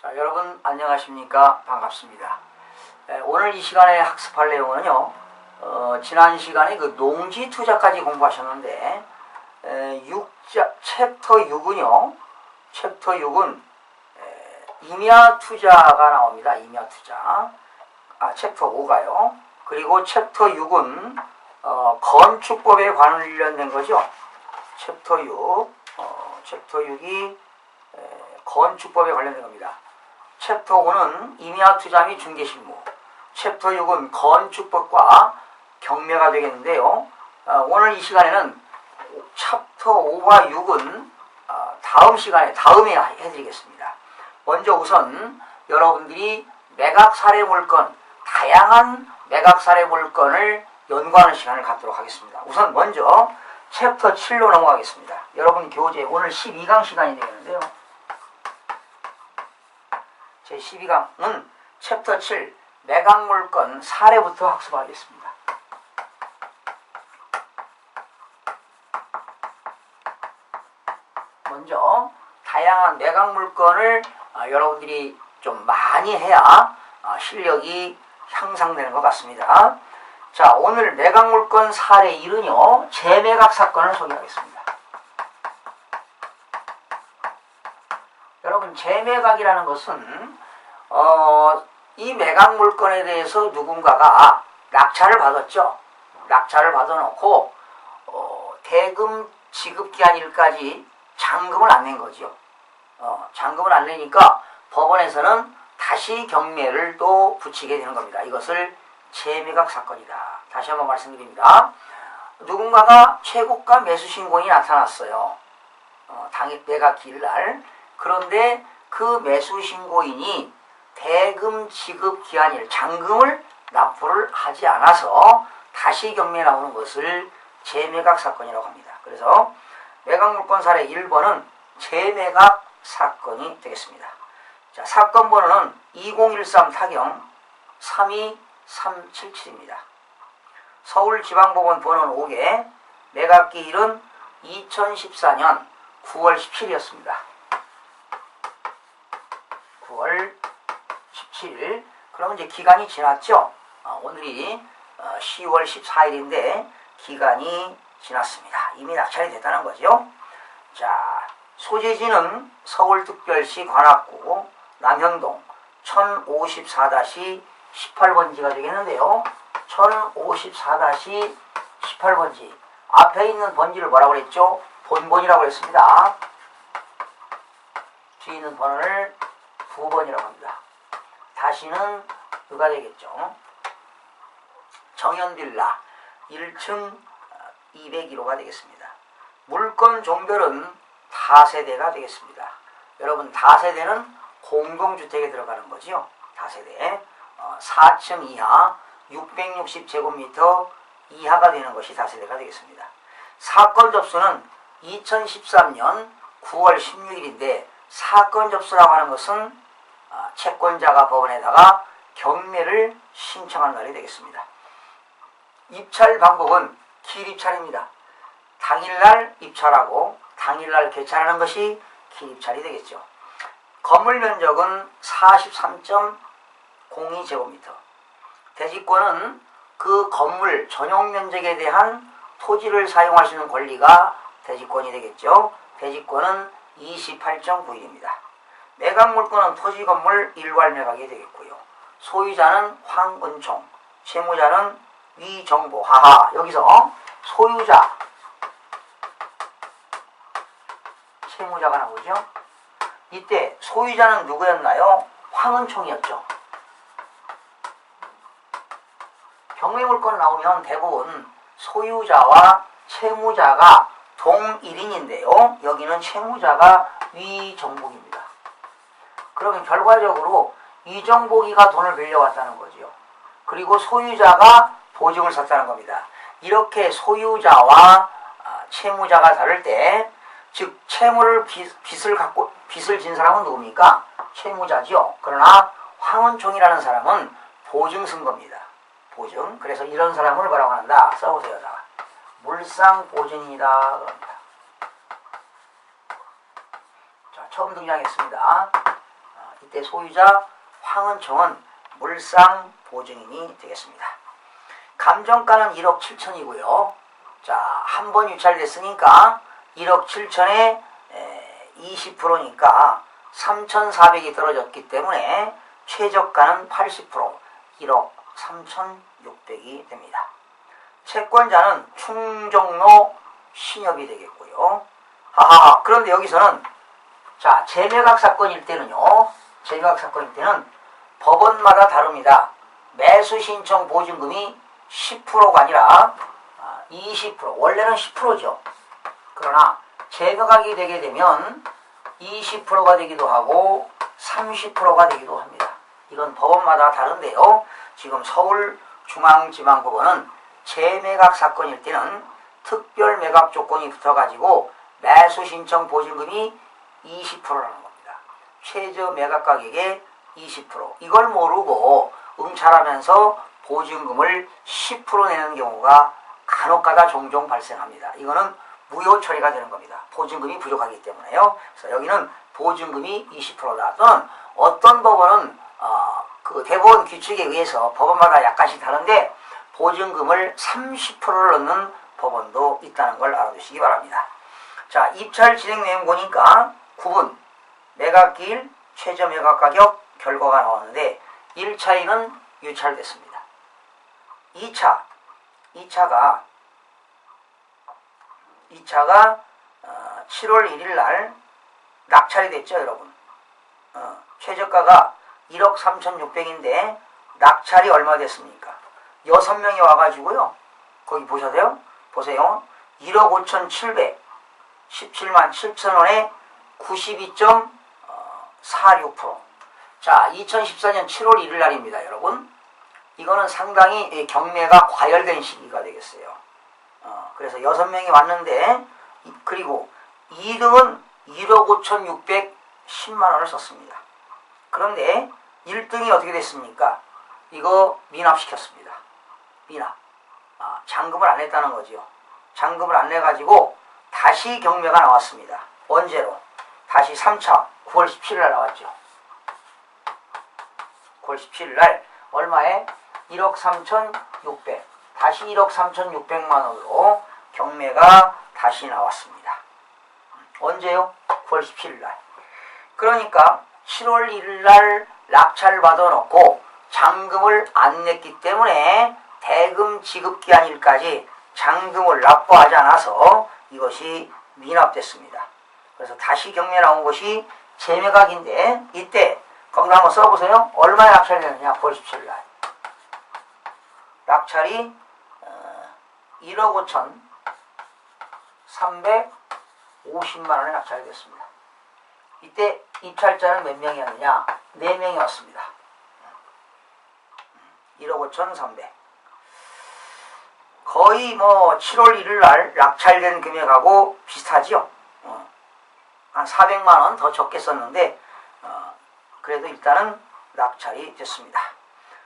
자, 여러분 안녕하십니까? 반갑습니다. 에, 오늘 이 시간에 학습할 내용은요. 어, 지난 시간에 그 농지 투자까지 공부하셨는데 에, 6자, 챕터 6은요. 챕터 6은 에, 임야 투자가 나옵니다. 임야 투자. 아, 챕터 5가요. 그리고 챕터 6은 어, 건축법에 관련된 거죠. 챕터 6. 어, 챕터 6이 건축법에 관련된 겁니다. 챕터 5는 임야 투자 및 중개 실무, 챕터 6은 건축법과 경매가 되겠는데요. 어, 오늘 이 시간에는 챕터 5와 6은 어, 다음 시간에 다음에 해드리겠습니다. 먼저 우선 여러분들이 매각 사례 물건, 다양한 매각 사례 물건을 연구하는 시간을 갖도록 하겠습니다. 우선 먼저 챕터 7로 넘어가겠습니다. 여러분 교재 오늘 12강 시간이 되겠는데요. 제 12강은 챕터 7 매각 물건 사례부터 학습하겠습니다. 먼저 다양한 매각 물건을 아, 여러분들이 좀 많이 해야 아, 실력이 향상되는 것 같습니다. 자, 오늘 매각 물건 사례 1은요, 재매각 사건을 소개하겠습니다. 여러분, 재매각이라는 것은, 어, 이 매각 물건에 대해서 누군가가 낙찰을 받았죠. 낙찰을 받아놓고, 어, 대금 지급 기한일까지 잔금을 안 낸 거죠. 어, 잔금을 안 내니까 법원에서는 다시 경매를 또 붙이게 되는 겁니다. 이것을 재매각 사건이다. 다시 한번 말씀드립니다. 누군가가 최고가 매수 신고이 나타났어요. 어, 당일 매각 기일날. 그런데 그 매수 신고인이 대금 지급 기한일 잔금을 납부를 하지 않아서 다시 경매 나오는 것을 재매각 사건이라고 합니다. 그래서 매각 물건 사례 1번은 재매각 사건이 되겠습니다. 자, 사건 번호는 2013 타경 32377입니다. 서울지방법원 번호는 5개, 매각기일은 2014년 9월 17일이었습니다. 9월 17일. 그러면 이제 기간이 지났죠? 어, 오늘이 어, 10월 14일인데 기간이 지났습니다. 이미 낙찰이 됐다는 거죠. 자, 소재지는 서울특별시 관악구 남현동 1054-18번지가 되겠는데요. 1054-18번지. 앞에 있는 번지를 뭐라고 그랬죠? 본번이라고 그랬습니다. 뒤에 있는 번호를 부번이라고 합니다. 다시는 누가 되겠죠? 정현빌라 1층 201호가 되겠습니다. 물건 종별은 다세대가 되겠습니다. 여러분 다세대는 공동주택에 들어가는 거죠. 다세대 어, 4층 이하 660제곱미터 이하가 되는 것이 다세대가 되겠습니다. 사건 접수는 2013년 9월 16일인데 사건 접수라고 하는 것은 아, 채권자가 법원에다가 경매를 신청한 날이 되겠습니다. 입찰 방법은 길입찰입니다. 당일날 입찰하고 당일날 개찰하는 것이 길입찰이 되겠죠. 건물 면적은 43.02제곱미터. 대지권은 그 건물 전용 면적에 대한 토지를 사용할 수 있는 권리가 대지권이 되겠죠. 대지권은 28.9일입니다. 매각 물건은 토지 건물 일괄 매각이 되겠고요. 소유자는 황은총, 채무자는 위정보. 하하, 여기서 소유자, 채무자가 나오죠. 이때 소유자는 누구였나요? 황은총이었죠. 경매물건 나오면 대부분 소유자와 채무자가 동일인인데요. 여기는 채무자가 위정복입니다. 그러면 결과적으로 위정복이가 돈을 빌려왔다는 거죠. 그리고 소유자가 보증을 섰다는 겁니다. 이렇게 소유자와 아, 채무자가 다를 때, 즉 채무를 빚, 빚을 갖고 빚을 진 사람은 누굽니까? 채무자지요. 그러나 황은총이라는 사람은 보증 쓴 겁니다. 보증. 그래서 이런 사람을 뭐라고 한다? 써보세요. 자. 물상 보증이다. 그럽니다. 자, 처음 등장했습니다. 아, 이때 소유자 황은총은 물상 보증인이 되겠습니다. 감정가는 1억 7천이고요. 자, 한 번 유찰됐으니까 1억 7천에 20%니까 3,400이 떨어졌기 때문에 최저가는 80% 1억 3,600이 됩니다. 채권자는 충정로 신협이 되겠고요. 하하, 그런데 여기서는 자, 재매각 사건일 때는요. 재매각 사건일 때는 법원마다 다릅니다. 매수 신청 보증금이 10%가 아니라 20% 원래는 10%죠. 그러나 재매각이 되게 되면 20%가 되기도 하고 30%가 되기도 합니다. 이건 법원마다 다른데요. 지금 서울중앙지방법원은 재매각 사건일 때는 특별 매각 조건이 붙어가지고 매수 신청 보증금이 20%라는 겁니다. 최저 매각 가격의 20% 이걸 모르고 응찰하면서 보증금을 10% 내는 경우가 간혹가다 종종 발생합니다. 이거는 무효 처리가 되는 겁니다. 보증금이 부족하기 때문에요. 그래서 여기는 보증금이 20%다. 또는 어떤 법원은 어, 그 대법원 규칙에 의해서 법원마다 약간씩 다른데 보증금을 30%를 넣는 법원도 있다는 걸 알아두시기 바랍니다. 자, 입찰 진행 내용 보니까 9분 매각기일 최저 매각 가격 결과가 나왔는데 1차에는 유찰됐습니다. 2차 2차가 2차가 7월 1일 날 낙찰이 됐죠, 여러분. 어, 최저가가 1억 3,600인데 낙찰이 얼마 됐습니까? 6명이 와가지고요. 거기 보셔도요. 보세요. 1억 5,700 17만 7천 원에 92.46%. 자, 2014년 7월 1일 날입니다, 여러분. 이거는 상당히 경매가 과열된 시기가 되겠어요. 어, 그래서 6명이 왔는데, 그리고 2등은 1억 5,610만 원을 썼습니다. 그런데 1등이 어떻게 됐습니까? 이거 미납시켰습니다. 미납. 아, 잔금을 안 했다는 거죠. 잔금을 안 내가지고 다시 경매가 나왔습니다. 언제로? 다시 3차 9월 17일 날 나왔죠. 9월 17일 날 얼마에? 1억 3,600. 다시 1억 3,600만 원으로 경매가 다시 나왔습니다. 언제요? 9월 17일 날. 그러니까 7월 1일 날 낙찰 받아놓고 잔금을 안 냈기 때문에 대금 지급 기한일까지 잔금을 납부하지 않아서 이것이 미납됐습니다. 그래서 다시 경매 나온 것이 재매각인데 이때 거기다 한번 써보세요. 얼마에 낙찰이 되느냐 9월 17일 날. 낙찰이 어, 1억 5천 350만 원에 낙찰이 됐습니다. 이때 입찰자는 몇 명이었느냐? 4명이 왔습니다. 1억 5천 300. 거의 뭐 7월 1일 날 낙찰된 금액하고 비슷하지요. 어. 한 400만 원 더 적게 썼는데 어, 그래도 일단은 낙찰이 됐습니다.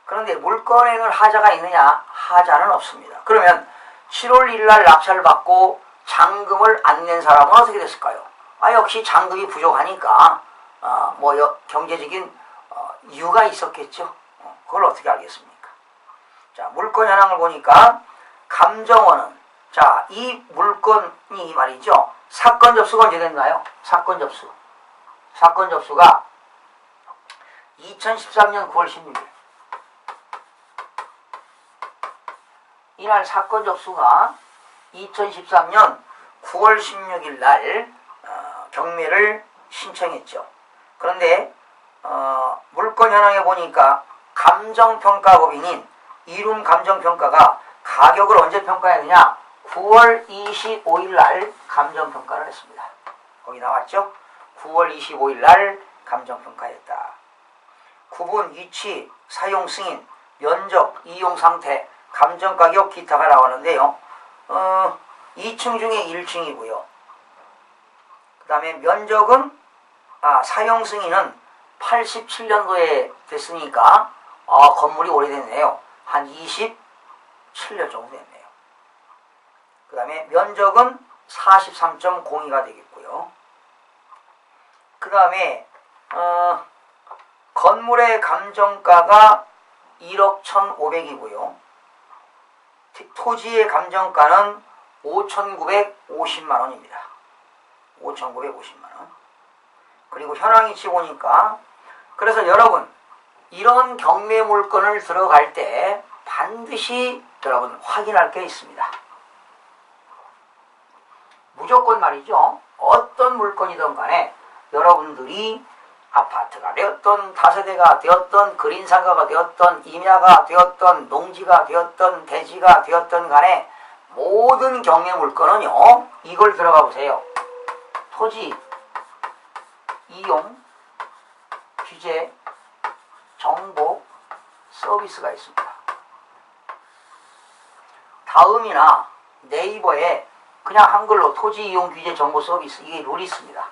그런데 물건에는 하자가 있느냐? 하자는 없습니다. 그러면 7월 1일 날 낙찰을 받고 잔금을 안 낸 사람은 어떻게 됐을까요? 아 역시 잔금이 부족하니까 어, 뭐 여, 경제적인 어, 이유가 있었겠죠. 어, 그걸 어떻게 알겠습니까? 자 물건 현황을 보니까 감정원은 자 이 물건이 말이죠. 사건 접수가 언제 됐나요? 사건 접수. 사건 접수가 2013년 9월 16일. 이날 사건 접수가 2013년 9월 16일 날 어, 경매를 신청했죠. 그런데 어, 물건 현황에 보니까 감정평가법인인 이룸 감정평가가 가격을 언제 평가했느냐? 9월 25일 날 감정평가를 했습니다. 거기 나왔죠? 9월 25일 날 감정평가했다. 구분, 위치, 사용 승인, 면적, 이용 상태, 감정 가격 기타가 나오는데요. 어, 2층 중에 1층이고요. 그 다음에 면적은 아, 사용 승인은 87년도에 됐으니까 아, 건물이 오래됐네요. 한 27년 정도 됐네요. 그 다음에 면적은 43.02가 되겠고요. 그 다음에 어, 건물의 감정가가 1억 1,500이고요. 토지의 감정가는 5,950만 원입니다. 5,950만 원. 그리고 현황위치 보니까 그래서 여러분 이런 경매 물건을 들어갈 때 반드시 여러분 확인할 게 있습니다. 무조건 말이죠. 어떤 물건이든 간에 여러분들이 아파트가 되었던 다세대가 되었던 그린사과가 되었던 임야가 되었던 농지가 되었던 대지가 되었던 간에 모든 경매 물건은요. 이걸 들어가 보세요. 토지, 이용, 규제, 정보, 서비스가 있습니다. 다음이나 네이버에 그냥 한글로 토지 이용 규제 정보 서비스 이게 루리스입니다.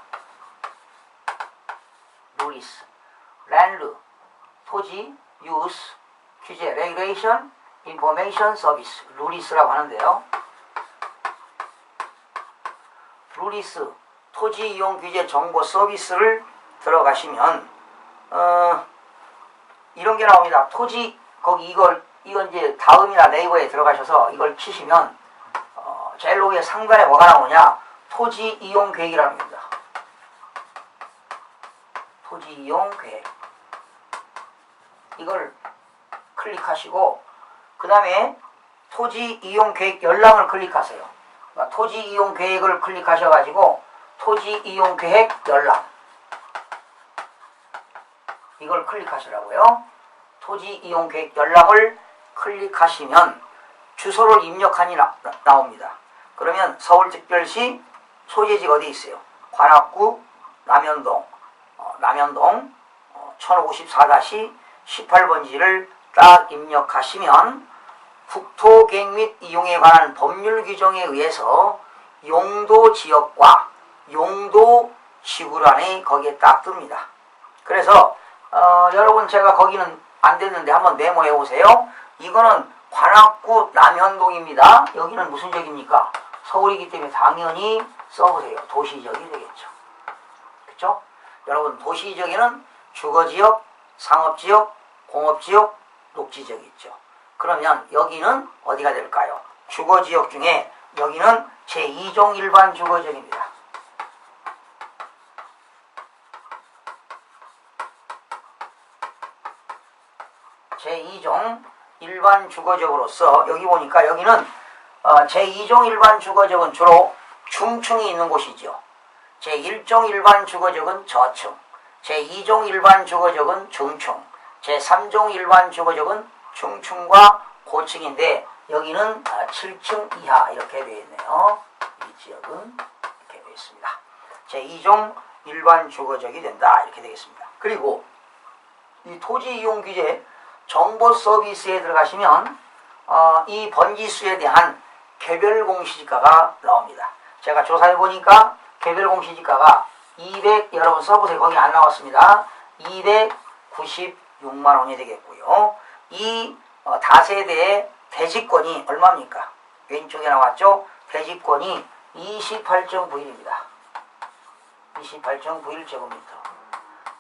루리스, 랜드, 토지, 유스, 규제, 레귤레이션, 인포메이션 서비스 루리스라고 하는데요. 루리스, 토지 이용 규제 정보 서비스를 들어가시면 어, 이런 게 나옵니다. 토지 거기 이걸 이건 이제 다음이나 네이버에 들어가셔서 이걸 치시면 어, 제일 위에 상단에 뭐가 나오냐? 토지 이용 계획이라는 겁니다. 토지 이용 계획. 이걸 클릭하시고 그 다음에 토지 이용 계획 열람을 클릭하세요. 그러니까 토지 이용 계획을 클릭하셔가지고 토지 이용 계획 열람 이걸 클릭하시라고요. 토지 이용 계획 열람을 클릭하시면 주소를 입력하니 나, 나옵니다. 그러면 서울특별시 소재지가 어디 있어요? 관악구 남현동 어, 남현동 어, 1054-18번지를 딱 입력하시면 국토계획 및 이용에 관한 법률 규정에 의해서 용도 지역과 용도 지구란이 거기에 딱 뜹니다. 그래서 어, 여러분 제가 거기는 안 됐는데 한번 메모해 보세요. 이거는 관악구 남현동입니다. 여기는 무슨 지역입니까? 서울이기 때문에 당연히 써보세요. 도시지역이 되겠죠. 그렇죠? 여러분 도시지역에는 주거지역, 상업지역, 공업지역, 녹지지역이 있죠. 그러면 여기는 어디가 될까요? 주거지역 중에 여기는 제2종 일반 주거지역입니다. 제2종 일반 주거지역으로서 여기 보니까 여기는 어, 제2종 일반 주거지역은 주로 중층이 있는 곳이죠. 제1종 일반 주거지역은 저층, 제2종 일반 주거지역은 중층, 제3종 일반 주거지역은 중층과 고층인데 여기는 7층 이하 이렇게 되어 있네요. 이 지역은 이렇게 되어 있습니다. 제2종 일반 주거지역이 된다 이렇게 되겠습니다. 그리고 이 토지 이용 규제 정보 서비스에 들어가시면 어, 이 번지수에 대한 개별 공시지가가 나옵니다. 제가 조사해 보니까 개별 공시지가가 200 여러분 써보세요. 거기 안 나왔습니다. 296만 원이 되겠고요. 이 어, 다세대의 대지권이 얼마입니까? 왼쪽에 나왔죠? 대지권이 28.9일입니다. 28.91제곱미터.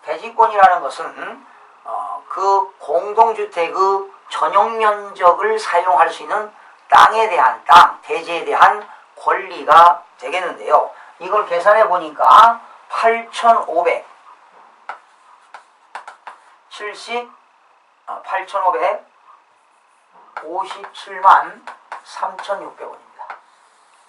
대지권이라는 것은 어, 그 공동주택의 전용 면적을 사용할 수 있는 땅에 대한 땅, 대지에 대한 권리가 되겠는데요. 이걸 계산해 보니까 8,500 70 어, 8,557만 3,600원입니다.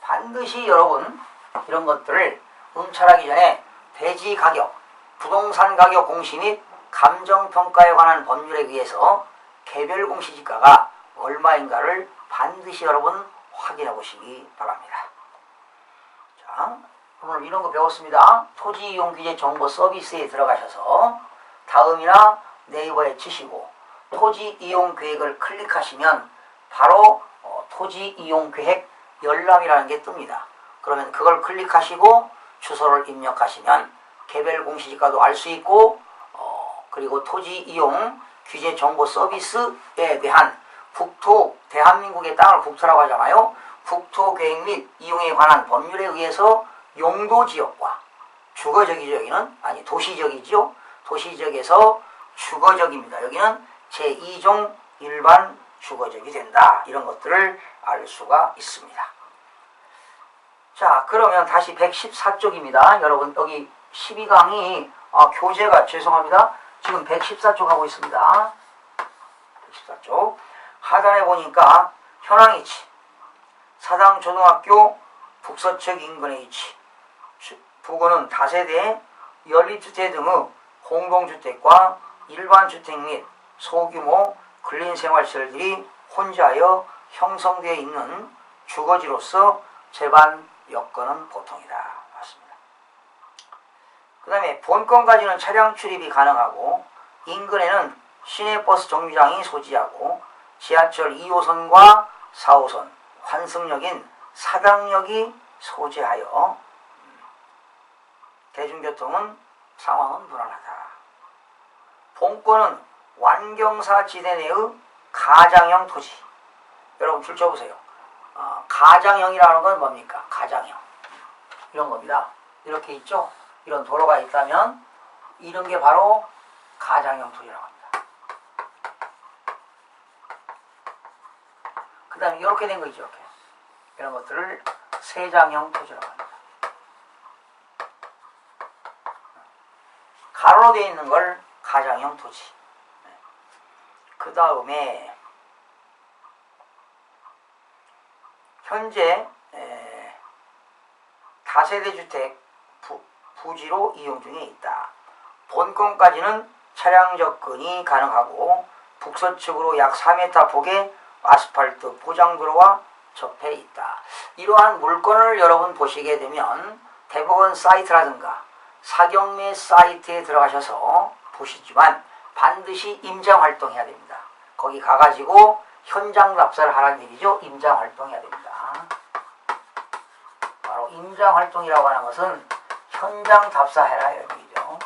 반드시 여러분 이런 것들을 응찰하기 전에 대지 가격, 부동산 가격 공시 및 감정평가에 관한 법률에 의해서 개별 공시지가가 얼마인가를 반드시 여러분 확인해 보시기 바랍니다. 자, 오늘 이런 거 배웠습니다. 토지 이용 규제 정보 서비스에 들어가셔서 다음이나 네이버에 치시고 토지 이용 계획을 클릭하시면 바로 어, 토지 이용 계획 열람이라는 게 뜹니다. 그러면 그걸 클릭하시고 주소를 입력하시면 개별 공시지가도 알 수 있고 어, 그리고 토지 이용 규제 정보 서비스에 대한 국토 대한민국의 땅을 국토라고 하잖아요. 국토 계획 및 이용에 관한 법률에 의해서 용도 지역과 주거 지역이 여기는 아니 도시 지역이죠. 도시 지역에서 주거적입니다. 여기는 제2종 일반 주거적이 된다. 이런 것들을 알 수가 있습니다. 자, 그러면 다시 114쪽입니다. 여러분, 여기 12강이, 아, 교재가, 죄송합니다. 지금 114쪽 하고 있습니다. 114쪽. 하단에 보니까 현황 위치, 사당 초등학교 북서측 인근의 위치, 주- 부근은 다세대, 연립주택 등의 공동주택과 일반주택 및 소규모 근린생활시설들이 혼자여 형성되어 있는 주거지로서 재반 여건은 보통이다. 맞습니다. 그 다음에 본건까지는 차량 출입이 가능하고 인근에는 시내버스 정류장이 소지하고 지하철 2호선과 4호선, 환승역인 사당역이 소재하여 음, 대중교통은 상황은 불안하다. 본권은 완경사 지대 내의 가장형 토지. 여러분 줄쳐보세요. 어, 가장형이라는 건 뭡니까? 가장형. 이런 겁니다. 이렇게 있죠? 이런 도로가 있다면 이런 게 바로 가장형 토지라고 합니다. 그 다음에 이렇게 된거 있죠? 이렇게. 이런 것들을 세장형 토지라고 합니다. 가로로 되어 있는 걸 가장형 토지. 그 다음에 현재 에, 다세대 주택 부, 부지로 이용 중에 있다. 본건까지는 차량 접근이 가능하고 북서측으로 약 4m 폭의 아스팔트 포장도로와 접해 있다. 이러한 물건을 여러분 보시게 되면 대법원 사이트라든가 사경매 사이트에 들어가셔서 보시지만 반드시 임장 활동해야 됩니다. 거기 가가지고 현장 답사를 하라는 얘기죠. 임장 활동해야 됩니다. 바로 임장 활동이라고 하는 것은 현장 답사해라 이런 얘기죠.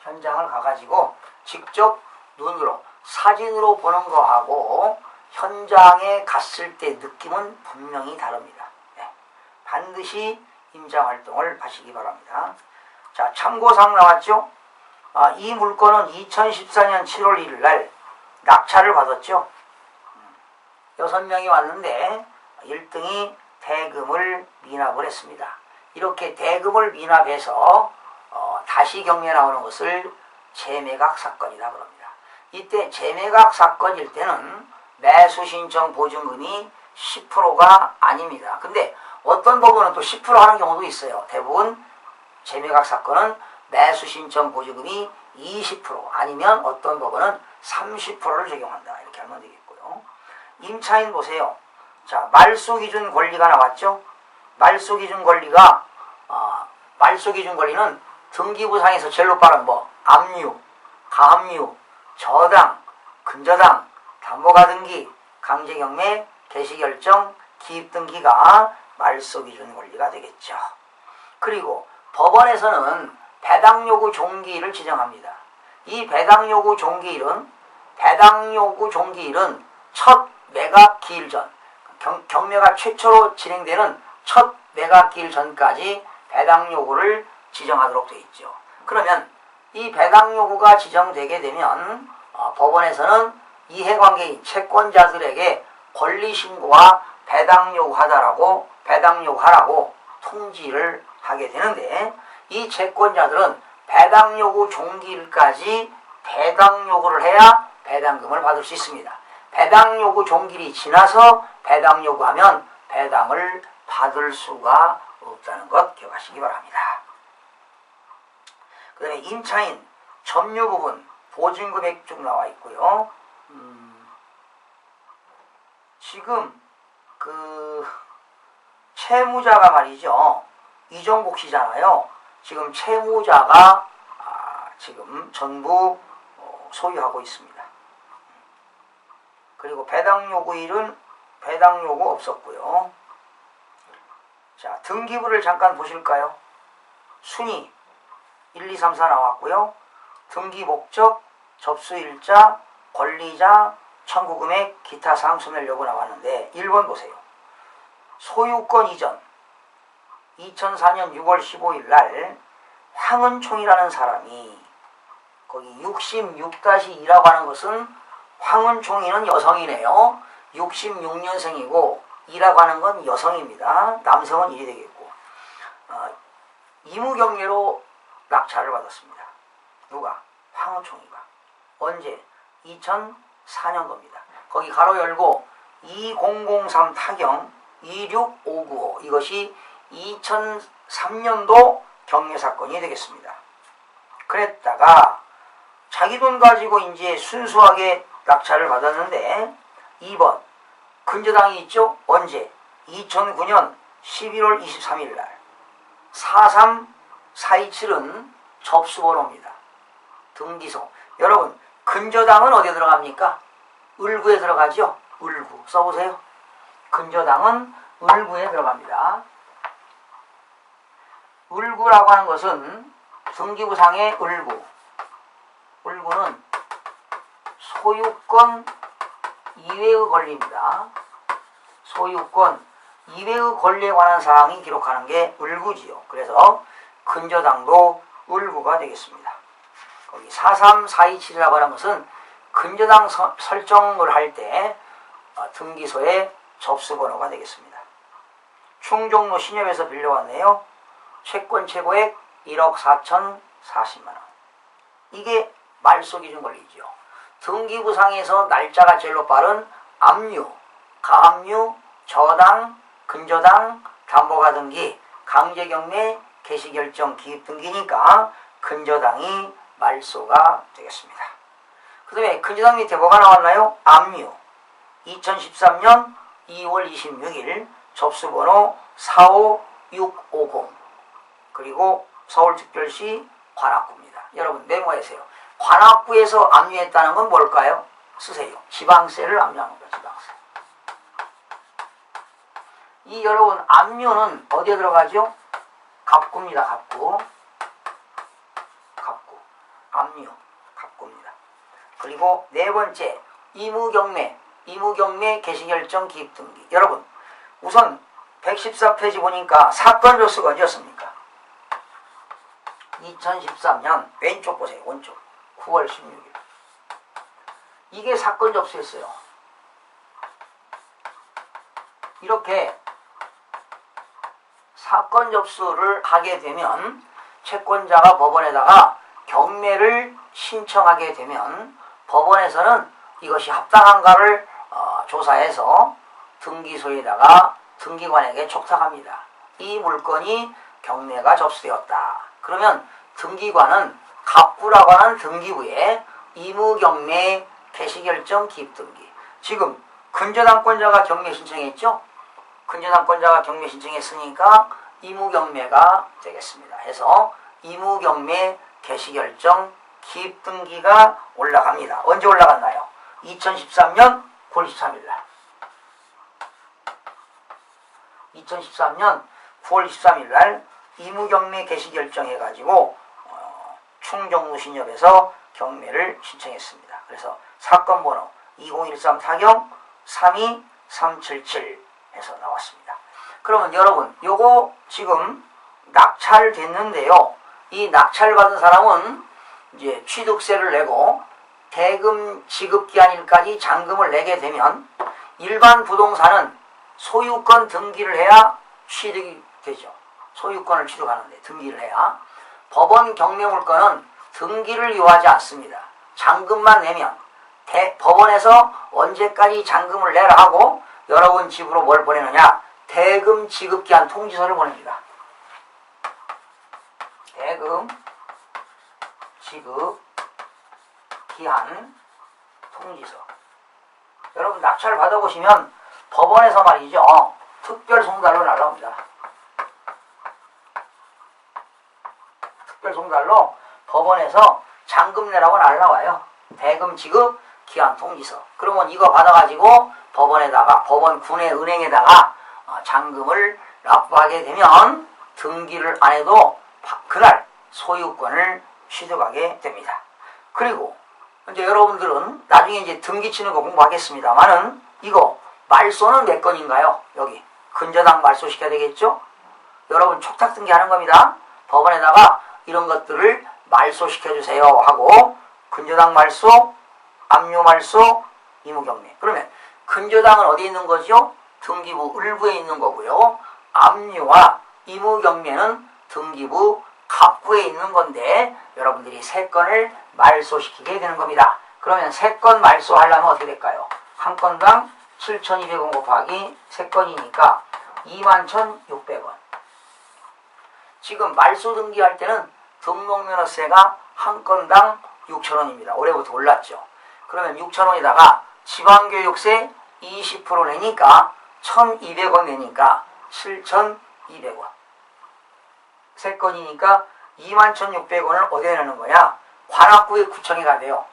현장을 가가지고 직접 눈으로 사진으로 보는 거하고 현장에 갔을 때 느낌은 분명히 다릅니다. 네. 반드시 임장 활동을 하시기 바랍니다. 자, 참고사항 나왔죠? 아, 이 물건은 2014년 7월 1일 날 낙찰을 받았죠. 음, 여섯 명이 왔는데 1등이 대금을 미납을 했습니다. 이렇게 대금을 미납해서 어, 다시 경매 나오는 것을 재매각 사건이다 그럽니다. 이때 재매각 사건일 때는 매수 신청 보증금이 10%가 아닙니다. 근데 어떤 부분은 또 10% 하는 경우도 있어요. 대부분 재매각 사건은 매수 신청 보증금이 20% 아니면 어떤 법원은 30%를 적용한다. 이렇게 하면 되겠고요. 임차인 보세요. 자, 말소 기준 권리가 나왔죠? 말소 기준 권리가 어, 말소 기준 권리는 등기부상에서 제일로 빠른 뭐 압류, 가압류, 저당, 근저당, 담보가 등기, 강제경매, 개시결정, 기입 등기가 말소 기준 권리가 되겠죠. 그리고 법원에서는 배당 요구 종기일을 지정합니다. 이 배당 요구 종기일은 배당 요구 종기일은 첫 매각 기일 전 경, 경매가 최초로 진행되는 첫 매각 기일 전까지 배당 요구를 지정하도록 되어 있죠. 그러면 이 배당 요구가 지정되게 되면 어, 법원에서는 이해관계인 채권자들에게 권리 신고와 배당 요구하다라고 배당 요구하라고 통지를 하게 되는데 이 채권자들은 배당 요구 종기일까지 배당 요구를 해야 배당금을 받을 수 있습니다. 배당 요구 종기일이 지나서 배당 요구하면 배당을 받을 수가 없다는 것 기억하시기 바랍니다. 그 다음에 임차인 점유 부분 보증금액 쭉 나와 있고요. 음, 지금 그 채무자가 말이죠. 이정복 씨잖아요. 지금 채무자가 아, 지금 전부 어, 소유하고 있습니다. 그리고 배당 요구일은 배당 요구 없었고요. 자, 등기부를 잠깐 보실까요? 순위 1, 2, 3, 4 나왔고요. 등기 목적, 접수 일자, 권리자, 청구 금액, 기타 소멸 여부 나왔는데 1번 보세요. 소유권 이전 2004년 6월 15일 날 황은총이라는 사람이 거기 66-2라고 하는 것은 황은총이는 여성이네요. 66년생이고 2라고 하는 건 여성입니다. 남성은 1이 되겠고 어, 이무경례로 낙찰을 받았습니다. 누가? 황은총이가. 언제? 2004년 겁니다. 거기 가로 열고 2003 타경 26595 이것이 2003년도 경례 사건이 되겠습니다. 그랬다가 자기 돈 가지고 이제 순수하게 낙찰을 받았는데 2번 근저당이 있죠? 언제? 2009년 11월 23일 날 43427은 접수번호입니다. 등기소. 여러분 근저당은 어디에 들어갑니까? 을구에 들어가죠? 을구. 써보세요. 근저당은 을구에 들어갑니다. 을구라고 하는 것은 등기부상의 을구. 을구는 소유권 이외의 권리입니다. 소유권 이외의 권리에 관한 사항이 기록하는 게 을구지요. 그래서 근저당도 을구가 되겠습니다. 거기 43427이라고 하는 것은 근저당 서- 설정을 할때 어, 등기소에 접수번호가 되겠습니다. 충정로 신협에서 빌려왔네요. 채권 최고액 1억 4천 40만 원. 이게 말소 기준 권리죠. 등기부상에서 날짜가 제일로 빠른 압류, 가압류, 저당, 근저당, 담보가 등기, 강제경매, 개시결정, 기입 등기니까 근저당이 말소가 되겠습니다. 그 다음에 근저당 밑에 뭐가 나왔나요? 압류. 2013년 2월 26일 접수번호 45650 그리고 서울특별시 관악구입니다. 여러분 메모하세요. 관악구에서 압류했다는 건 뭘까요? 쓰세요. 지방세를 압류한 겁니다. 지방세. 이 여러분 압류는 어디에 들어가죠? 갑구입니다. 갑구. 갑구. 압류. 갑구입니다. 그리고 네 번째 이무경매. 이무경매 개시결정 기입등기. 여러분 우선 114페이지 보니까 사건 조수가 언제였습니까? 2013년 왼쪽 보세요. 오른쪽 9월 16일. 이게 사건 접수였어요. 이렇게 사건 접수를 하게 되면 채권자가 법원에다가 경매를 신청하게 되면 법원에서는 이것이 합당한가를 어, 조사해서 등기소에다가 등기관에게 촉탁합니다. 이 물건이 경매가 접수되었다. 그러면 등기관은 갑부라고 하는 등기부에 이무경매 개시결정 기입등기. 지금 근저당권자가 경매 신청했죠? 근저당권자가 경매 신청했으니까 이무경매가 되겠습니다. 해서 이무경매 개시결정 기입등기가 올라갑니다. 언제 올라갔나요? 2013년 9월 23일 날. 2013년 9월 23일 날 이무경매 개시 결정해가지고 어, 충정무신협에서 경매를 신청했습니다. 그래서 사건 번호 2013 타경 32377 해서 나왔습니다. 그러면 여러분 요거 지금 낙찰됐는데요. 이 낙찰받은 사람은 이제 취득세를 내고 대금 지급 기한일까지 잔금을 내게 되면 일반 부동산은 소유권 등기를 해야 취득이 되죠. 소유권을 취득하는데 등기를 해야 법원 경매물건은 등기를 요하지 않습니다. 잔금만 내면 대- 법원에서 언제까지 잔금을 내라 하고 여러분 집으로 뭘 보내느냐 대금 지급 기한 통지서를 보냅니다. 대금 지급 기한 통지서 여러분 낙찰 받아보시면 법원에서 말이죠 특별 송달로 날라옵니다. 특별 송달로 법원에서 잔금 내라고 날라와요. 대금 지급 기한 통지서. 그러면 이거 받아가지고 법원에다가 법원 군의 은행에다가 어, 잔금을 납부하게 되면 등기를 안 해도 바- 그날 소유권을 취득하게 됩니다. 그리고 이제 여러분들은 나중에 이제 등기 치는 거 공부하겠습니다만은 이거 말소는 몇 건인가요? 여기 근저당 말소 시켜야 되겠죠? 여러분 촉탁 등기 하는 겁니다. 법원에다가 이런 것들을 말소 시켜주세요 하고 근저당 말소, 압류 말소, 이무경매. 그러면 근저당은 어디 있는 거죠? 등기부 을부에 있는 거고요. 압류와 이무경매는 등기부 갑부에 있는 건데 여러분들이 세 건을 말소시키게 되는 겁니다. 그러면 세건 말소하려면 어떻게 될까요? 한 건당 7,200원 곱하기 세 건이니까 21,600원. 지금 말소 등기할 때는 등록면허세가 한 건당 6,000원입니다. 올해부터 올랐죠. 그러면 6,000원에다가 지방교육세 20% 내니까 1,200원 내니까 7,200원. 세 건이니까 21,600원을 어디에 내는 거냐? 관악구에 구청에 가대요.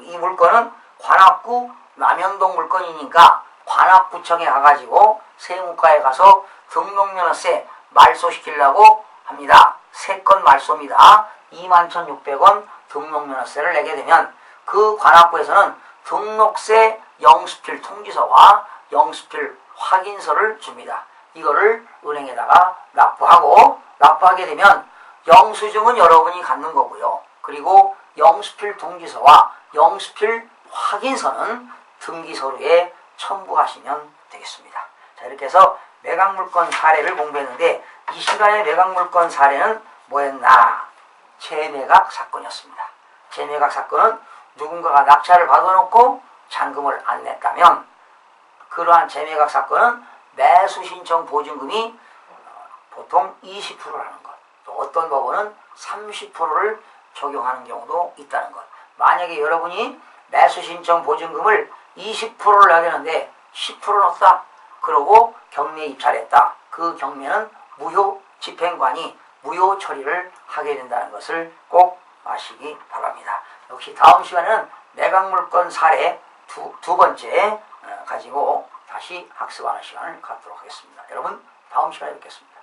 이 물건은 관악구 남현동 물건이니까 관악구청에 가가지고 세무과에 가서 등록면허세 말소시키려고 합니다. 세 건 말소입니다. 21,600원 등록면허세를 내게 되면 그 관악구에서는 등록세 영수필 통지서와 영수필 확인서를 줍니다. 이거를 은행에다가 납부하고 납부하게 되면 영수증은 여러분이 갖는 거고요. 그리고 영수필 통지서와 영수필 확인서는 등기서류에 첨부하시면 되겠습니다. 자 이렇게 해서 매각물건 사례를 공부했는데 이 시간에 매각물건 사례는 뭐였나? 재매각 사건이었습니다. 재매각 사건은 누군가가 낙찰을 받아놓고 잔금을 안 냈다면 그러한 재매각 사건은 매수 신청 보증금이 어, 보통 20%라는 것. 또 어떤 법원은 30%를 적용하는 경우도 있다는 것. 만약에 여러분이 매수 신청 보증금을 20%를 내야 되는데 10% 넣었다. 그러고 경매에 입찰했다. 그 경매는 무효 집행관이 무효 처리를 하게 된다는 것을 꼭 아시기 바랍니다. 역시 다음 시간에는 매각물건 사례 두, 두 번째 어, 가지고 다시 학습하는 시간을 갖도록 하겠습니다. 여러분 다음 시간에 뵙겠습니다.